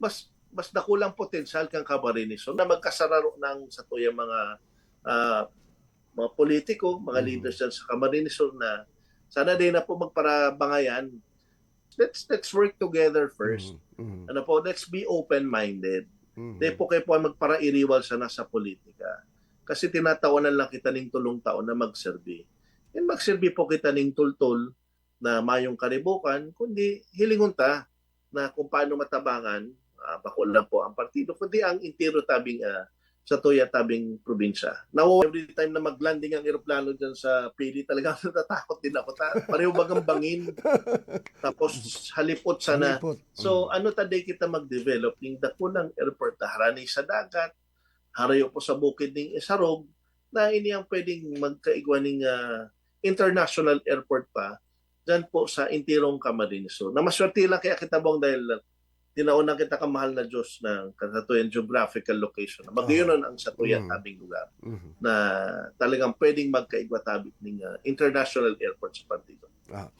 mas mas nakulang potensyal kang Camarines Sur na magkasararo ng sa tuyang mga ah, mga politiko, mga Mhm. leaders dyan sa Camarines Sur na sana din na po magparabangayan. Let's let's work together first. Mhm. Ano po, let's be open-minded. Mhm. Di po kayo po magparairiwal sana sa politika. Kasi tinatawanan lang kita ng tulong taon na magserbi. And magserbi po kita ng tultol na mayong karibukan, kundi hilingon ta na kung paano matabangan, uh, bako lang po ang partido, kundi ang intero tabing ah, sa tuya tabing probinsya. Now, every time na maglanding ang eroplano dyan sa Pili, talagang natatakot din ako. Ta, pareho bagang bangin. Tapos halipot sana. Halipot. So ano taday kita mag-develop ng dakulang airport na harani sa dagat, harayo po sa bukid ng Isarog, na ini ang pwedeng magkaigwa ng ah, international airport pa dyan po sa intirong Camarines Sur. Na maswerte lang kaya kita bong dahil tinauna kita kamahal na Diyos ng kasatuyan geographical location. na Magyunon ang satuyan Mm. tabing lugar Mhm. na talagang pwedeng magkaigwa tabik ng ah, international airport sa partido. Ah.